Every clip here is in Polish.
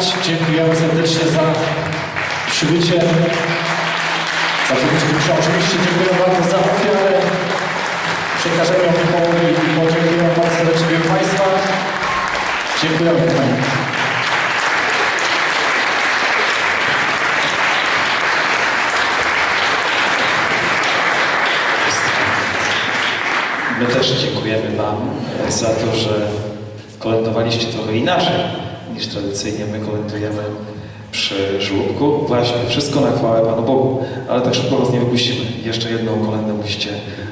pożegnać. Dziękujemy serdecznie za przybycie, za przybycie. Oczywiście dziękuję bardzo za ofiarę. Przekażemy ją Michałowi i podziękujemy bardzo serdecznie Państwa. Dziękujemy. My też dziękujemy Wam za to, że kolędowaliście trochę inaczej niż tradycyjnie my kolędujemy przy żłobku. Właśnie, wszystko na chwałę Panu Bogu, ale tak szybko Was nie wypuścimy. Jeszcze jedną kolędę musicie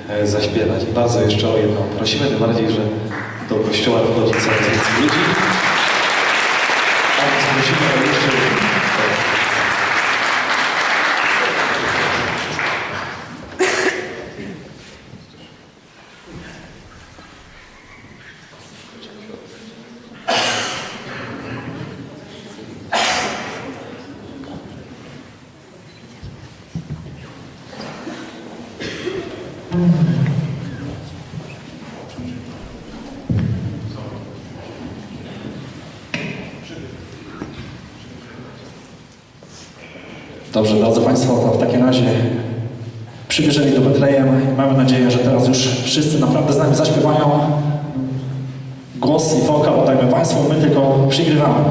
e, zaśpiewać. I bardzo jeszcze o jedną prosimy, tym bardziej, że do kościoła wchodzi coraz więcej ludzi. A więc prosimy o jeszcze jedną. Dobrze, drodzy Państwo, to w takim razie przybierzeli do Betlejem. Mamy nadzieję, że teraz już wszyscy naprawdę z nami zaśpiewają. Głos i wokal oddajmy Państwu, my tylko przygrywamy.